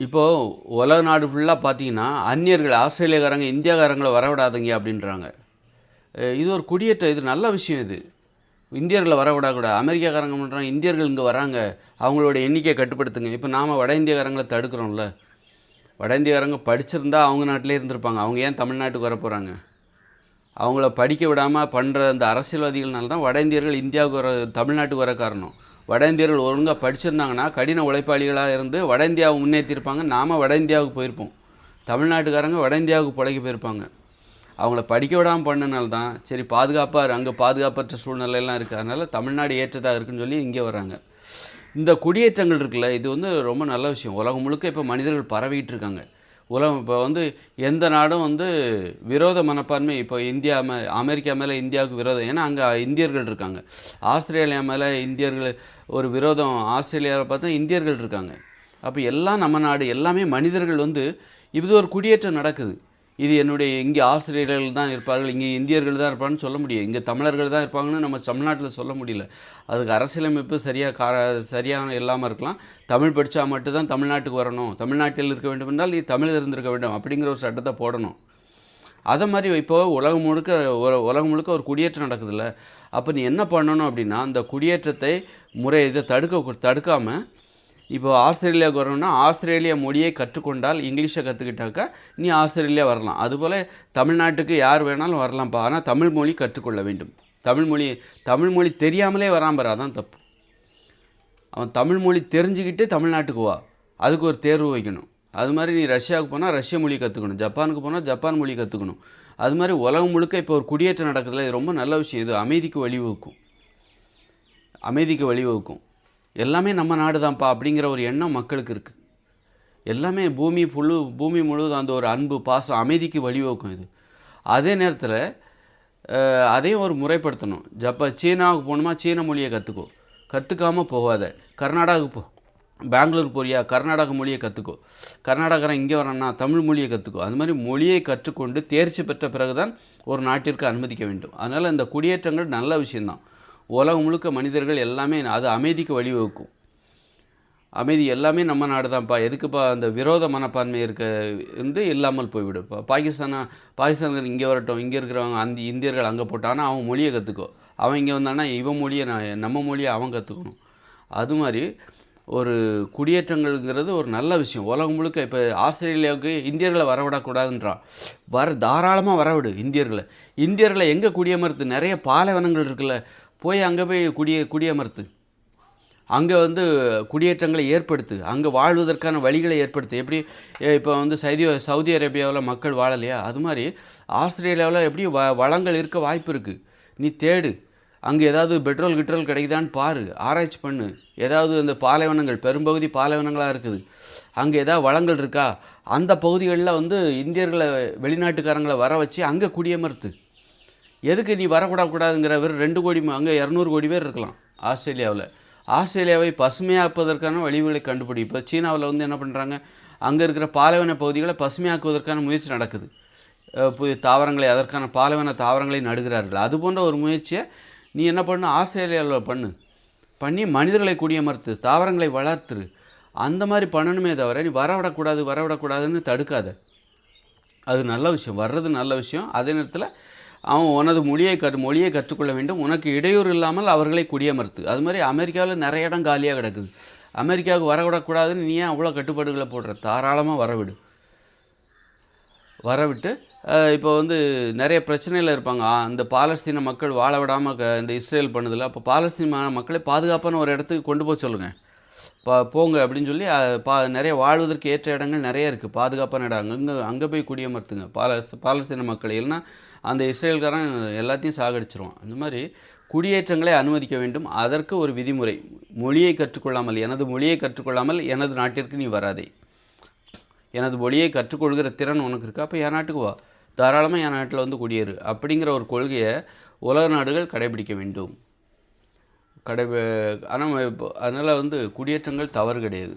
இப்போது உலக நாடு ஃபுல்லாக பார்த்தீங்கன்னா அந்நியர்கள் ஆஸ்திரேலியாக்காரங்க இந்தியாக்காரங்களை வரவிடாதீங்க அப்படின்றாங்க. இது ஒரு குடியேற்ற இது நல்ல விஷயம் இது. இந்தியர்களை வரவிடக்கூடாது. அமெரிக்காக்காரங்க பண்ணுறாங்க இந்தியர்கள் இங்கே வராங்க. அவங்களோட எண்ணிக்கையை கட்டுப்படுத்துங்க. இப்போ நாம் வட இந்தியக்காரங்களை தடுக்கிறோம்ல. வட இந்தியக்காரங்க படிச்சிருந்தா அவங்க நாட்டிலே இருந்திருப்பாங்க. அவங்க ஏன் தமிழ்நாட்டுக்கு வர போகிறாங்க அவங்கள படிக்க விடாமல் பண்ணுற அந்த அரசியல்வாதிகள்னால தான் வட இந்தியர்கள் இந்தியாவுக்கு வர தமிழ்நாட்டுக்கு வர காரணம். வட இந்தியர்கள் ஒழுங்காக படிச்சிருந்தாங்கன்னா கடின உழைப்பாளிகளாக இருந்து வட இந்தியாவை முன்னேற்றிருப்பாங்க. நாம் வட இந்தியாவுக்கு போயிருப்போம். தமிழ்நாட்டுக்காரங்க வட இந்தியாவுக்கு பிழைக்க போயிருப்பாங்க. அவங்கள படிக்க விடாமல் பண்ணனால தான் சரி பாதுகாப்பாக அங்கே பாதுகாப்பற்ற சூழ்நிலையெல்லாம் இருக்குது அதனால் தமிழ்நாடு ஏற்றதாக இருக்குன்னு சொல்லி இங்கே வராங்க இந்த குடியேற்றங்கள் இருக்குல்ல இது வந்து ரொம்ப நல்ல விஷயம். உலகம் முழுக்க இப்போ மனிதர்கள் பரவிட்டு இருக்காங்க. உலகம் இப்போ வந்து எந்த நாடும் வந்து விரோத மனப்பான்மை இப்போ இந்தியா மே அமெரிக்கா மேலே இந்தியாவுக்கு விரோதம். ஏன்னா அங்கே இந்தியர்கள் இருக்காங்க. ஆஸ்திரேலியா மேலே இந்தியர்கள் ஒரு விரோதம். ஆஸ்திரேலியாவில் பார்த்தா இந்தியர்கள் இருக்காங்க. அப்போ எல்லாம் நம்ம நாடு எல்லாமே மனிதர்கள் வந்து இது ஒரு குடியேற்றம் நடக்குது. இது என்னுடைய இங்கே ஆஸ்திரேலியர்கள் தான் இருப்பார்கள் இங்கே இந்தியர்கள் தான் இருப்பாங்கன்னு சொல்ல முடியும் இங்கே தமிழர்கள் தான் இருப்பாங்கன்னு நம்ம தமிழ்நாட்டில் சொல்ல முடியல. அதுக்கு அரசியலமைப்பு சரியாக கா சரியாக இல்லாமல் இருக்கலாம். தமிழ் படித்தா மட்டும்தான் தமிழ்நாட்டுக்கு வரணும். தமிழ்நாட்டில் இருக்க வேண்டும் என்றால் நீ தமிழ் இருந்திருக்க வேண்டும் அப்படிங்கிற ஒரு சட்டத்தை போடணும். அதை மாதிரி இப்போ உலகம் முழுக்க ஒரு உலகம் முழுக்க ஒரு குடியேற்றம் நடக்குதுல்ல. அப்போ நீ என்ன பண்ணணும் அப்படின்னா அந்த குடியேற்றத்தை முறை இதை தடுக்க தடுக்காமல் இப்போ ஆஸ்திரேலியாவுக்கு வரணும்னா ஆஸ்திரேலிய மொழியை கற்றுக்கொண்டால் இங்கிலீஷை கற்றுக்கிட்டாக்கா நீ ஆஸ்திரேலியா வரலாம். அதுபோல் தமிழ்நாட்டுக்கு யார் வேணாலும் வரலாம்ப்பா. ஆனால் தமிழ் மொழி கற்றுக்கொள்ள வேண்டும். தமிழ் மொழி தமிழ் மொழி தெரியாமலே வராம பாரு அதான் தப்பு. அவன் தமிழ் மொழி தெரிஞ்சுக்கிட்டு தமிழ்நாட்டுக்கு வா. அதுக்கு ஒரு தேர்வு வைக்கணும். அது மாதிரி நீ ரஷ்யாவுக்கு போனால் ரஷ்ய மொழி கற்றுக்கணும் ஜப்பானுக்கு போனால் ஜப்பான் மொழி கற்றுக்கணும் அது மாதிரி உலகம் முழுக்க இப்போ ஒரு குடியேற்றம் நடக்கிறதுல இது ரொம்ப நல்ல விஷயம். இது அமைதிக்கு வழிவகுக்கும். அமைதிக்கு வழிவகுக்கும். எல்லாமே நம்ம நாடு தான்ப்பா அப்படிங்கிற ஒரு எண்ணம் மக்களுக்கு இருக்குது எல்லாமே பூமி புழு பூமி முழுவதும் அந்த ஒரு அன்பு பாசம் அமைதிக்கு வழிவகுக்கும் இது. அதே நேரத்தில் அதையும் ஒரு முறைப்படுத்தணும். ஜப்பா சீனாவுக்கு போகணுமா சீன மொழியை கற்றுக்கோ கற்றுக்காமல் போகாத. கர்நாடகாவுக்கு போ. பெங்களூர் போறியா கர்நாடக மொழியை கற்றுக்கோ கர்நாடகாரன் இங்கே வரான்னா தமிழ் மொழியை கற்றுக்கோ அது மாதிரி மொழியை கற்றுக்கொண்டு தேர்ச்சி பெற்ற பிறகுதான் ஒரு நாட்டிற்கு அனுமதிக்க வேண்டும். அதனால் இந்த குடியேற்றங்கள் நல்ல விஷயம்தான். உலகம் முழுக்க மனிதர்கள் எல்லாமே அது அமைதிக்கு வழிவகுக்கும். அமைதி எல்லாமே நம்ம நாடு தான்ப்பா எதுக்குப்பா அந்த விரோத மனப்பான்மை இருக்க இருந்து இல்லாமல் போய்விடும். இப்போ பாகிஸ்தானா பாகிஸ்தான்கள் இங்கே வரட்டும் இங்கே இருக்கிறவங்க அந்த இந்தியர்கள் அங்கே போட்டானா அவன் மொழியை கற்றுக்கோ. அவன் இங்கே வந்தானா இவன் மொழியை நான் நம்ம மொழியை அவன் கற்றுக்கணும். அது மாதிரி ஒரு குடியேற்றங்கள்ங்கிறது ஒரு நல்ல விஷயம். உலகம் முழுக்க இப்போ ஆஸ்திரேலியாவுக்கு இந்தியர்களை வரவிடக்கூடாதுன்றான் வர தாராளமாக வரவிடு இந்தியர்களை. இந்தியர்களை எங்கே குடியமர்த்து? நிறைய பாலைவனங்கள் இருக்குல்ல. போய் அங்கே போய் குடிய குடியமர்த்து. அங்கே வந்து குடியேற்றங்களை ஏற்படுத்து. அங்கே வாழ்வதற்கான வழிகளை ஏற்படுத்து. எப்படி இப்போ வந்து சவுதி சவுதி அரேபியாவில் மக்கள் வாழலையா? அது மாதிரி ஆஸ்திரேலியாவில் எப்படி வ வளங்கள் இருக்க வாய்ப்பு இருக்குது நீ தேடு. அங்கே ஏதாவது பெட்ரோல் கிட்ரோல் கிடைக்குதான்னு பாரு. ஆராய்ச்சி பண்ணு. ஏதாவது இந்த பாலைவனங்கள் பெரும்பகுதி பாலைவனங்களாக இருக்குது. அங்கே ஏதாவது வளங்கள் இருக்கா? அந்த பகுதிகளில் வந்து இந்தியர்களை வெளிநாட்டுக்காரங்களை வர வச்சு அங்கே குடியமர்த்து. எதுக்கு நீ வரக்கூடாதுங்கிறவர் ரெண்டு கோடி அங்கே இரநூறு கோடி பேர் இருக்கலாம் ஆஸ்திரேலியாவில். ஆஸ்திரேலியாவை பசுமையாக்குவதற்கான வழிகளை கண்டுபிடி. இப்போ சீனாவில் வந்து என்ன பண்ணுறாங்க அங்கே இருக்கிற பாலைவன பகுதிகளை பசுமையாக்குவதற்கான முயற்சி நடக்குது. தாவரங்களை அதற்கான பாலைவன தாவரங்களை நடுகிறார்கள். அது போன்ற ஒரு முயற்சியை நீ என்ன பண்ணு? ஆஸ்திரேலியாவில் பண்ணு. பண்ணி மனிதர்களை குடியமர்த்து தாவரங்களை வளர்த்துரு. அந்த மாதிரி பண்ணணுமே தவிர நீ வரவிடக்கூடாது வரவிடக்கூடாதுன்னு தடுக்காத. அது நல்ல விஷயம். வர்றது நல்ல விஷயம். அதே நேரத்தில் அவன் உனது மொழியை கற்று மொழியை கற்றுக்கொள்ள வேண்டும். உனக்கு இடையூறு இல்லாமல் அவர்களை குடியமர்த்து. அது மாதிரி அமெரிக்காவில் நிறைய இடம் காலியாக கிடக்குது. அமெரிக்காவுக்கு வரவிடக்கூடாதுன்னு நீ ஏன் அவ்வளோ கட்டுப்பாடுகளை போடுற? தாராளமாக வரவிடு. வரவிட்டு இப்போ வந்து நிறைய பிரச்சனையில் இருப்பாங்க. இந்த பாலஸ்தீன மக்கள் வாழ விடாமல் க இந்த இஸ்ரேல் பண்ணுதில்ல அப்போ பாலஸ்தீன மக்களை பாதுகாப்பான ஒரு இடத்துக்கு கொண்டு போக சொல்லுங்கள் பா போங்க அப்படின்னு சொல்லி பா நிறைய வாழ்வதற்கு ஏற்ற இடங்கள் நிறைய இருக்குது பாதுகாப்பான இடம். அங்கங்கே அங்கே போய் குடியமர்த்துங்க. பாலஸ் பாலஸ்தீன மக்களை இல்லைன்னா அந்த இஸ்ரேல்காரன் எல்லாத்தையும் சாகடிச்சிருவான். அந்த மாதிரி குடியேற்றங்களை அனுமதிக்க வேண்டும். அதற்கு ஒரு விதிமுறை. மொழியை கற்றுக்கொள்ளாமல் எனது மொழியை கற்றுக்கொள்ளாமல் எனது நாட்டிற்கு நீ வராதே. எனது மொழியை கற்றுக்கொள்கிற திறன் உனக்கு இருக்குது அப்போ என் நாட்டுக்கு வா. தாராளமாக என் நாட்டில் வந்து குடியேறு. அப்படிங்கிற ஒரு கொள்கையை உலக நாடுகள் கடைபிடிக்க வேண்டும். கடை ஆனால் அதனால் வந்து குடியேற்றங்கள் தவறு கிடையாது.